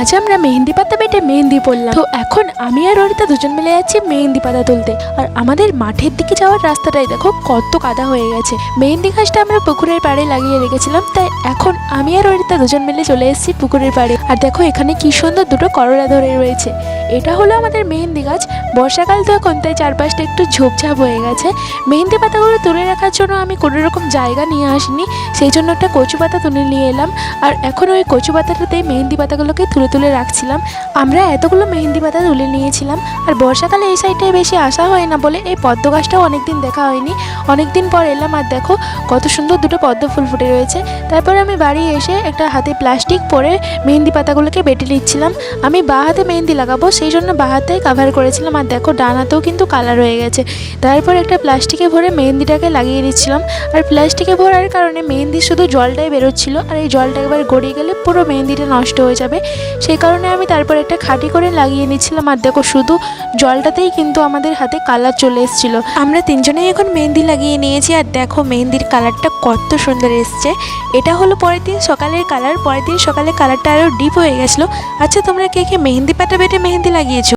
আজ আমরা মেহেন্দি পাতা বেটে মেহেন্দি পড়লাম তো এখন আমি আর অরিতা দুজন মিলে যাচ্ছি মেহেন্দি পাতা তুলতে। আর আমাদের মাঠের দিকে যাওয়ার রাস্তাটাই দেখো, কত কাদা হয়ে গেছে। মেহেন্দি ঘাসটা আমরা পুকুরের পাড়ে লাগিয়ে রেখেছিলাম, তাই এখন আমি আর অরিতা দুজন মিলে চলে এসেছি পুকুরের পাড়ে। আর দেখো এখানে কি সুন্দর দুটো করলা ধরে রয়েছে। এটা হলো আমাদের মেহেন্দি গাছ। বর্ষাকাল তো এখন, তাই চারপাশটা একটু ঝোপঝাপ হয়ে গেছে। মেহেন্দি পাতাগুলো তুলে রাখার জন্য আমি কোনো রকম জায়গা নিয়ে আসিনি, সেই জন্য একটা কচু পাতা তুলে নিয়ে এলাম। আর এখন ওই কচু পাতাটাতেই মেহেন্দি পাতাগুলোকে তুলে তুলে তুলে রাখছিলাম। আমরা এতগুলো মেহেন্দি পাতা তুলে নিয়েছিলাম। আর বর্ষাকালে এই সাইডটায় বেশি আসা হয় না বলে এই পদ্ম গাছটাও অনেকদিন দেখা হয়নি। অনেকদিন পর এলাম আর দেখো, কত সুন্দর দুটো পদ্ম ফুল ফুটে রয়েছে। তারপর আমি বাড়ি এসে একটা হাতে প্লাস্টিক পরে মেহেন্দি পাতাগুলোকে বেটে নিচ্ছিলাম। আমি বা হাতে মেহেন্দি লাগাবো, সেই জন্য বা হাতেই কাভার করেছিলাম। আর দেখো, ডানাতেও কিন্তু কালার হয়ে গেছে। তারপর একটা প্লাস্টিকে ভরে মেহেন্দিটাকে লাগিয়ে দিচ্ছিলাম। আর প্লাস্টিকে ভরার কারণে মেহেন্দি শুধু জলটাই বেরোচ্ছিল। আর এই জলটা একবার গড়িয়ে গেলে পুরো মেহেন্দিটা নষ্ট হয়ে যাবে। সেই কারণে আমি তারপর একটা খাঁটি করে লাগিয়ে নিচ্ছিলাম আর দেখো শুধু জলটাতেই কিন্তু আমাদের হাতে কালার চলে এসেছিল। আমরা তিনজনেই এখন মেহেন্দি লাগিয়ে নিয়েছি আর দেখো মেহেন্দির কালারটা কত সুন্দর এসছে। এটা হলো পরের দিন সকালের কালার, পরের দিন সকালে কালারটা আরও ডিপ হয়ে গেছিল। আচ্ছা তোমরা কে কে মেহেন্দি পাতা বেটে মেহেন্দি লাগিয়েছো?